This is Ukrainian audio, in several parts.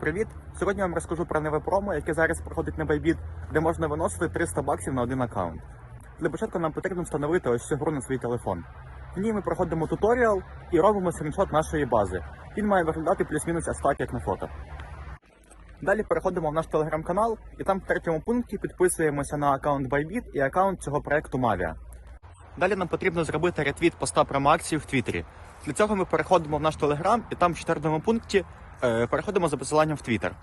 Привіт! Сьогодні вам розкажу про нове промо, яке зараз проходить на Bybit, де можна виносити 300 баксів на один аккаунт. Для початку нам потрібно встановити ось цю гру на свій телефон. В ній ми проходимо туторіал і робимо скріншот нашої бази. Він має виглядати плюс-мінус так, як на фото. Далі переходимо в наш телеграм-канал і там в третьому пункті підписуємося на аккаунт Bybit і аккаунт цього проекту Mavia. Далі нам потрібно зробити ретвіт поста промоакції в Твіттері. Для цього ми переходимо в наш телеграм і там в четвертому пункті переходимо за посиланням в Твіттер.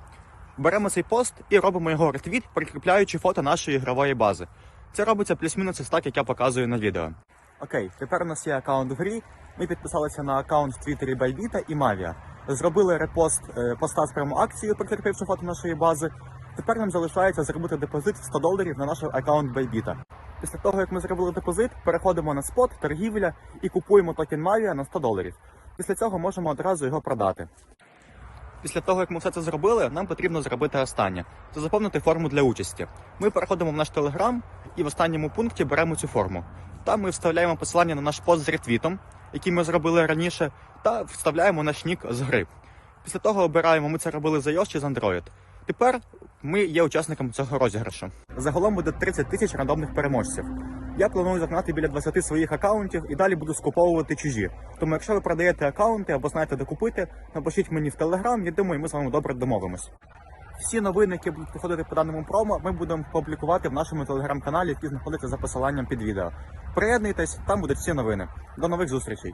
Беремо цей пост і робимо його ретвіт, прикріпляючи фото нашої ігрової бази. Це робиться плюс-мінус ось так, як я показую на відео. Окей, тепер у нас є аккаунт в грі. Ми підписалися на аккаунт в Твіттері Байбіта і Mavia. Зробили репост е, поста з промоакцією, прикріпивши фото нашої бази. Тепер нам залишається зробити депозит в 100 доларів на наш аккаунт Байбіта. Після того, як ми зробили депозит, переходимо на спот, торгівля і купуємо токен Mavia на 100 доларів. Після цього можемо одразу його продати. Після того, як ми все це зробили, нам потрібно зробити останнє це заповнити форму для участі. Ми переходимо в наш телеграм і в останньому пункті беремо цю форму. Там ми вставляємо посилання на наш пост з ретвітом, який ми зробили раніше, та вставляємо наш нік з гри. Після того обираємо, ми це робили за iOS чи з Android. Тепер ми є учасником цього розіграшу. Загалом буде 30 тисяч рандомних переможців. Я планую загнати біля 20 своїх акаунтів і далі буду скуповувати чужі. Тому, якщо ви продаєте акаунти або знаєте, де купити, напишіть мені в телеграм, я думаю, ми з вами добре домовимось. Всі новини, які будуть проходити по даному промо, ми будемо публікувати в нашому телеграм-каналі, який знаходиться за посиланням під відео. Приєднуйтесь, там будуть всі новини. До нових зустрічей!